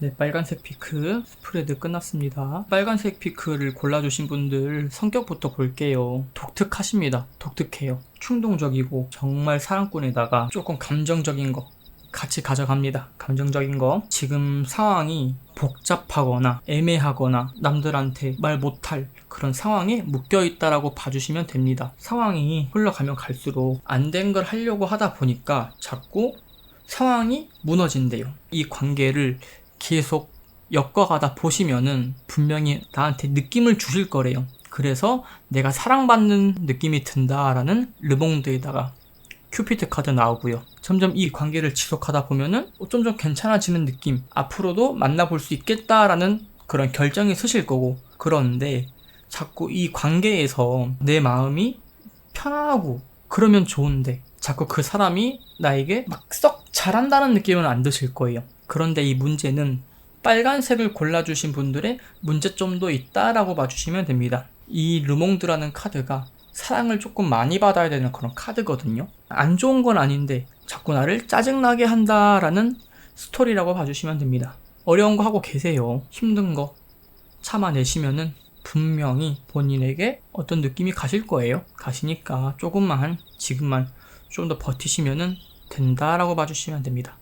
네, 빨간색 피크 스프레드 끝났습니다. 빨간색 피크를 골라주신 분들 성격부터 볼게요. 독특하십니다. 독특해요. 충동적이고 정말 사랑꾼에다가 조금 감정적인 거 같이 가져갑니다. 감정적인 거. 지금 상황이 복잡하거나 애매하거나 남들한테 말 못할 그런 상황에 묶여 있다라고 봐주시면 됩니다. 상황이 흘러가면 갈수록 안 된 걸 하려고 하다 보니까 자꾸 상황이 무너진대요. 이 관계를 계속 엮어가다 보시면은 분명히 나한테 느낌을 주실 거래요. 그래서 내가 사랑받는 느낌이 든다라는 르봉드에다가 큐피트 카드 나오고요. 점점 이 관계를 지속하다 보면은 점점 괜찮아지는 느낌, 앞으로도 만나볼 수 있겠다라는 그런 결정이 서실 거고, 그런데 자꾸 이 관계에서 내 마음이 편하고 그러면 좋은데, 자꾸 그 사람이 나에게 막 썩 잘한다는 느낌은 안 드실 거예요. 그런데 이 문제는 빨간색을 골라주신 분들의 문제점도 있다라고 봐주시면 됩니다. 이 르몽드라는 카드가 사랑을 조금 많이 받아야 되는 그런 카드거든요. 안 좋은 건 아닌데 자꾸 나를 짜증나게 한다라는 스토리라고 봐주시면 됩니다. 어려운 거 하고 계세요. 힘든 거 참아내시면은 분명히 본인에게 어떤 느낌이 가실 거예요. 가시니까 조금만 지금만 좀 더 버티시면은 된다라고 봐주시면 됩니다.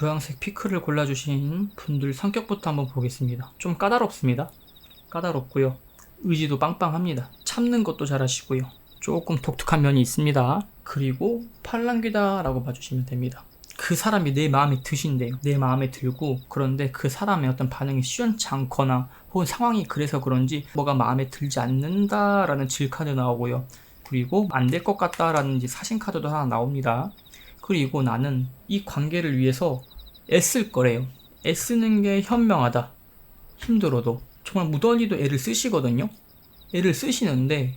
주황색 피크를 골라주신 분들 성격부터 한번 보겠습니다. 좀 까다롭습니다. 까다롭고요. 의지도 빵빵합니다. 참는 것도 잘하시고요. 조금 독특한 면이 있습니다. 그리고 팔랑귀다라고 봐주시면 됩니다. 그 사람이 내 마음에 드신대요. 내 마음에 들고 그런데 그 사람의 어떤 반응이 시원치 않거나 혹은 상황이 그래서 그런지 뭐가 마음에 들지 않는다라는 질카드 나오고요. 그리고 안 될 것 같다라는 이제 사신 카드도 하나 나옵니다. 그리고 나는 이 관계를 위해서 애쓸 거래요. 애쓰는 게 현명하다. 힘들어도. 정말 무더기도 애를 쓰시거든요. 애를 쓰시는데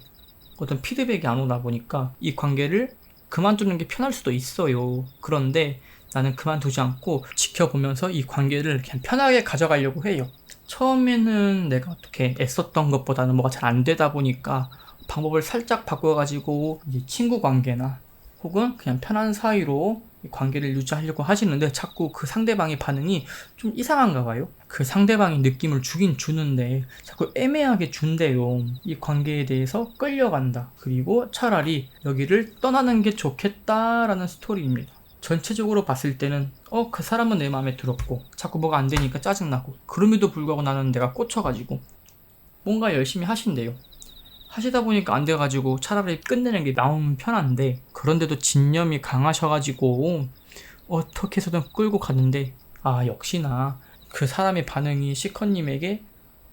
어떤 피드백이 안 오다 보니까 이 관계를 그만두는 게 편할 수도 있어요. 그런데 나는 그만두지 않고 지켜보면서 이 관계를 그냥 편하게 가져가려고 해요. 처음에는 내가 어떻게 애썼던 것보다는 뭐가 잘 안 되다 보니까 방법을 살짝 바꿔가지고 친구 관계나 혹은 그냥 편한 사이로 이 관계를 유지하려고 하시는데 자꾸 그 상대방의 반응이 좀 이상한가 봐요. 그 상대방이 느낌을 주긴 주는데 자꾸 애매하게 준대요. 이 관계에 대해서 끌려간다. 그리고 차라리 여기를 떠나는 게 좋겠다라는 스토리입니다. 전체적으로 봤을 때는 어 그 사람은 내 마음에 들었고 자꾸 뭐가 안 되니까 짜증나고 그럼에도 불구하고 나는 내가 꽂혀가지고 뭔가 열심히 하신대요. 하시다 보니까 안 돼가지고 차라리 끝내는 게 마음 편한데 그런데도 진념이 강하셔가지고 어떻게 해서든 끌고 가는데 아 역시나 그 사람의 반응이 시커님에게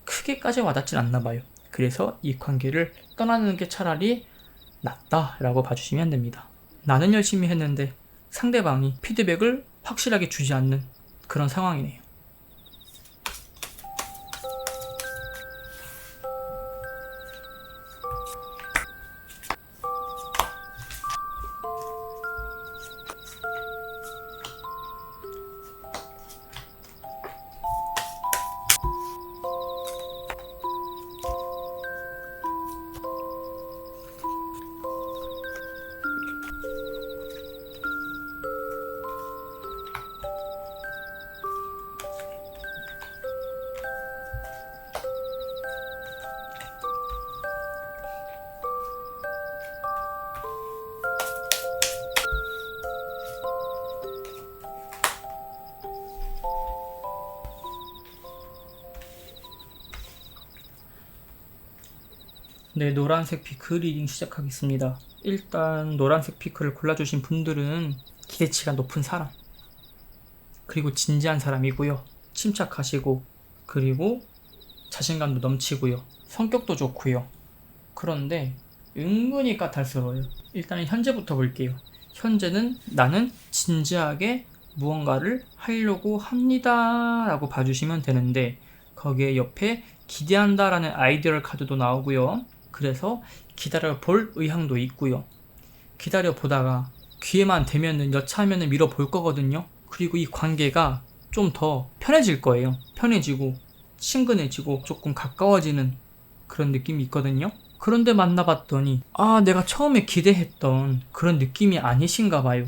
크게까지 와닿진 않나 봐요. 그래서 이 관계를 떠나는 게 차라리 낫다라고 봐주시면 됩니다. 나는 열심히 했는데 상대방이 피드백을 확실하게 주지 않는 그런 상황이네요. 네, 노란색 피크 리딩 시작하겠습니다. 일단 노란색 피크를 골라주신 분들은 기대치가 높은 사람, 그리고 진지한 사람이고요. 침착하시고, 그리고 자신감도 넘치고요. 성격도 좋고요. 그런데 은근히 까탈스러워요. 일단은 현재부터 볼게요. 현재는 나는 진지하게 무언가를 하려고 합니다. 라고 봐주시면 되는데, 거기에 옆에 기대한다라는 아이디어를 카드도 나오고요. 그래서 기다려 볼 의향도 있고요. 기다려 보다가 기회만 되면은 여차하면은 밀어 볼 거거든요. 그리고 이 관계가 좀 더 편해질 거예요. 편해지고 친근해지고 조금 가까워지는 그런 느낌이 있거든요. 그런데 만나봤더니 아 내가 처음에 기대했던 그런 느낌이 아니신가 봐요.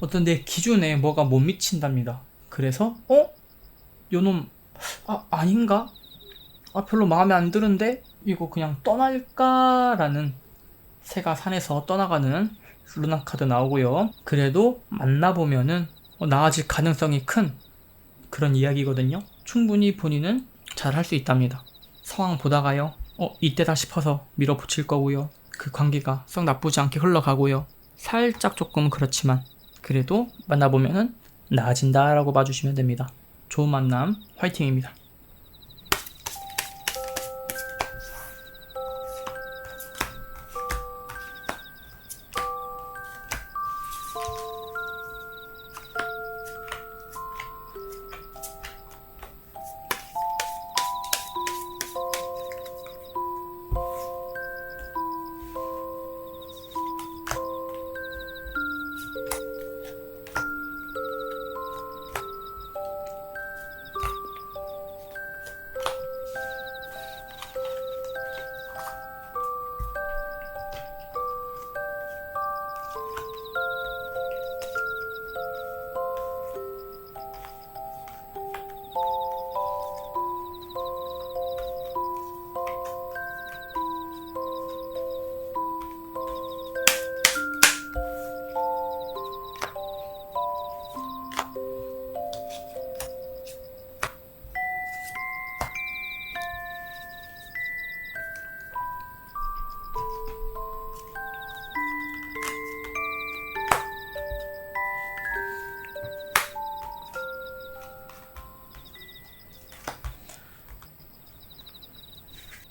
어떤 내 기준에 뭐가 못 미친답니다. 그래서 어? 요놈 아 아닌가? 아 별로 마음에 안 드는데 이거 그냥 떠날까라는 새가 산에서 떠나가는 루나 카드 나오고요. 그래도 만나보면은 어, 나아질 가능성이 큰 그런 이야기거든요. 충분히 본인은 잘 할 수 있답니다. 상황 보다가요. 어, 이때다 싶어서 밀어붙일 거고요. 그 관계가 썩 나쁘지 않게 흘러가고요. 살짝 조금 그렇지만 그래도 만나보면은 나아진다라고 봐주시면 됩니다. 좋은 만남 화이팅입니다.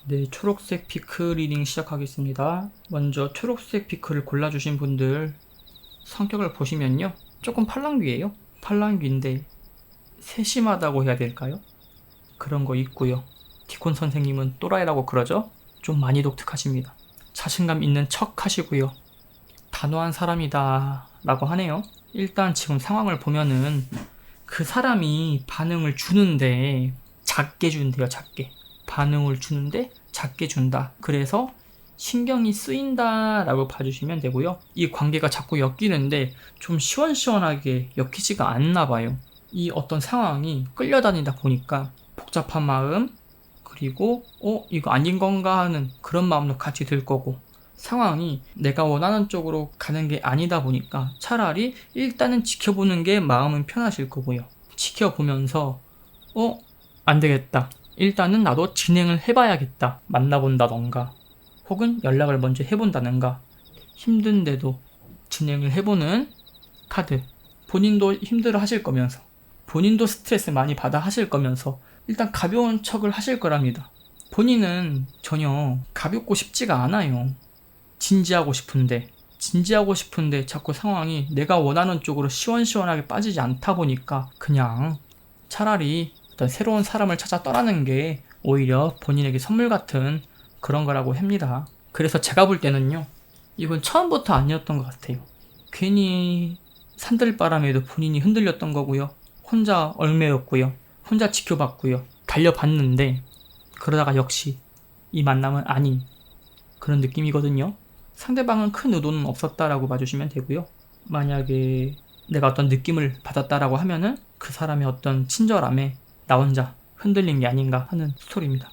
네, 초록색 피크 리딩 시작하겠습니다. 먼저 초록색 피크를 골라주신 분들 성격을 보시면요. 조금 팔랑귀예요. 팔랑귀인데 세심하다고 해야 될까요? 그런 거 있고요. 디콘 선생님은 또라이라고 그러죠? 좀 많이 독특하십니다. 자신감 있는 척 하시고요. 단호한 사람이다 라고 하네요. 일단 지금 상황을 보면은 그 사람이 반응을 주는데 작게 준대요, 작게. 반응을 주는데 작게 준다. 그래서 신경이 쓰인다라고 봐주시면 되고요. 이 관계가 자꾸 엮이는데 좀 시원시원하게 엮이지가 않나 봐요. 이 어떤 상황이 끌려다니다 보니까 복잡한 마음 그리고 어 이거 아닌 건가 하는 그런 마음도 같이 들 거고 상황이 내가 원하는 쪽으로 가는 게 아니다 보니까 차라리 일단은 지켜보는 게 마음은 편하실 거고요. 지켜보면서 어 안 되겠다. 일단은 나도 진행을 해봐야겠다. 만나본다던가, 혹은 연락을 먼저 해본다던가, 힘든데도 진행을 해보는 카드. 본인도 힘들어 하실 거면서, 본인도 스트레스 많이 받아 하실 거면서, 일단 가벼운 척을 하실 거랍니다. 본인은 전혀 가볍고 싶지가 않아요. 진지하고 싶은데, 진지하고 싶은데 자꾸 상황이 내가 원하는 쪽으로 시원시원하게 빠지지 않다 보니까 그냥 차라리 어떤 새로운 사람을 찾아 떠나는 게 오히려 본인에게 선물 같은 그런 거라고 합니다. 그래서 제가 볼 때는요, 이건 처음부터 아니었던 것 같아요. 괜히 산들바람에도 본인이 흔들렸던 거고요. 혼자 얼매였고요. 혼자 지켜봤고요. 달려봤는데, 그러다가 역시 이 만남은 아닌 그런 느낌이거든요. 상대방은 큰 의도는 없었다라고 봐주시면 되고요. 만약에 내가 어떤 느낌을 받았다라고 하면은 그 사람의 어떤 친절함에 나 혼자 흔들린 게 아닌가 하는 스토리입니다.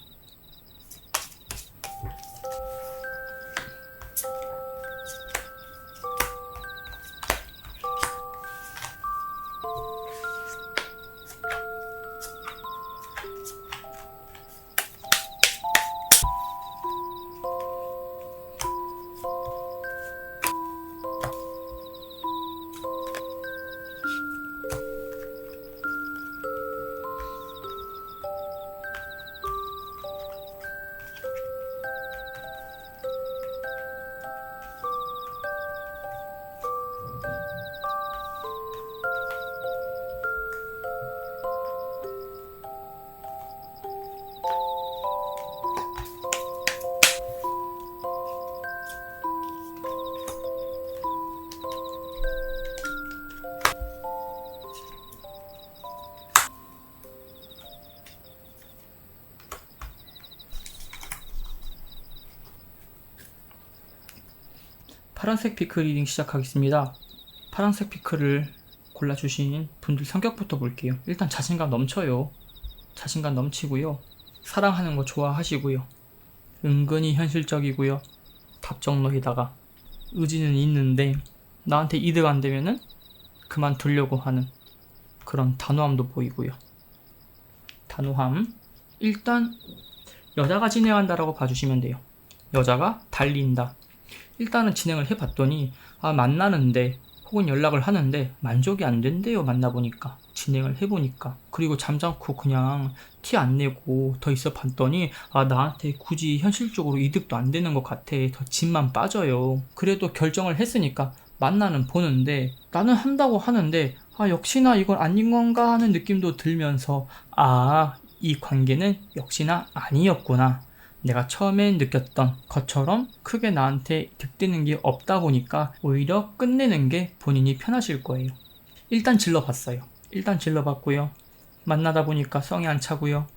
파란색 피크 리딩 시작하겠습니다. 파란색 피크를 골라주신 분들 성격부터 볼게요. 일단 자신감 넘쳐요. 자신감 넘치고요. 사랑하는 거 좋아하시고요. 은근히 현실적이고요. 답정너에다가 의지는 있는데 나한테 이득 안 되면은 그만두려고 하는 그런 단호함도 보이고요. 단호함. 일단 여자가 진행한다라고 봐주시면 돼요. 여자가 달린다. 일단은 진행을 해봤더니 아 만나는데 혹은 연락을 하는데 만족이 안 된대요 만나보니까. 진행을 해보니까. 그리고 잠잠고 그냥 티 안 내고 더 있어 봤더니 아 나한테 굳이 현실적으로 이득도 안 되는 것 같아. 더 짐만 빠져요. 그래도 결정을 했으니까 만나는 보는데 나는 한다고 하는데 아 역시나 이건 아닌 건가 하는 느낌도 들면서 아 이 관계는 역시나 아니었구나 내가 처음에 느꼈던 것처럼 크게 나한테 득되는 게 없다 보니까 오히려 끝내는 게 본인이 편하실 거예요. 일단 질러봤어요. 일단 질러봤고요. 만나다 보니까 성이 안 차고요.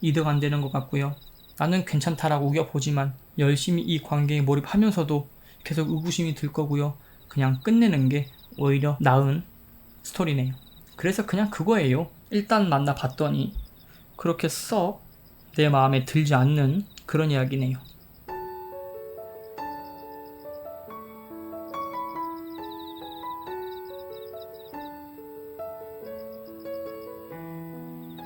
이득 안 되는 것 같고요. 나는 괜찮다라고 우겨보지만 열심히 이 관계에 몰입하면서도 계속 의구심이 들 거고요. 그냥 끝내는 게 오히려 나은 스토리네요. 그래서 그냥 그거예요. 일단 만나봤더니 그렇게 썩 내 마음에 들지 않는 그런 이야기네요.